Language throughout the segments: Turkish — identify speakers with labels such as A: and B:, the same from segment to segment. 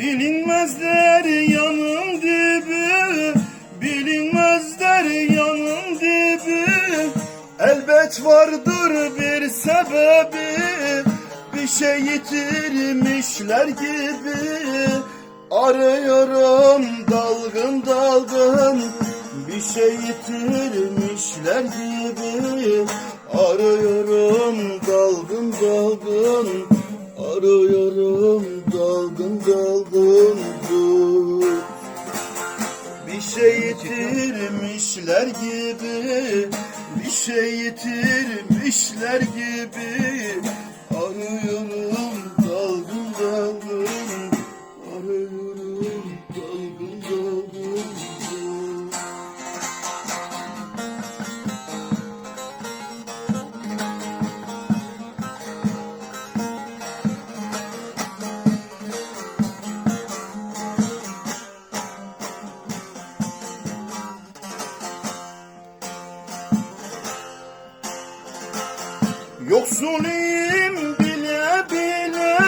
A: Bilinmezler yanım dibi Bilinmezler yanım dibi. Elbet vardır bir sebebi Bir şey yitirmişler gibi. Arıyorum dalgın dalgın Bir şey yitirmişler gibi. Arıyorum dalgın dalgın Arıyorum dalgın dalgın dur. Bir şey yitirmişler gibi Bir şey yitirmişler gibi. Arıyorum Yoksuluyum bile bile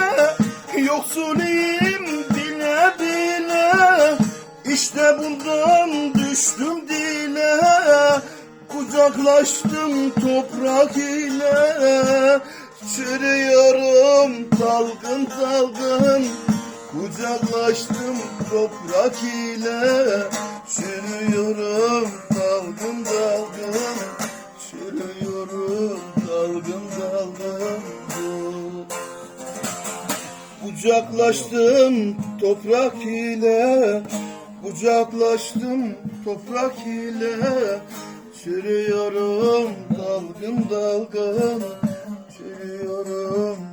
A: Yoksuluyum bile bile. İşte bundan düştüm dile Kucaklaştım toprak ile. Çürüyorum dalgın dalgın Kucaklaştım toprak ile. Çürüyorum Kucaklaştım toprak ile Kucaklaştım toprak ile. Sürüyorum dalgın dalgın Sürüyorum.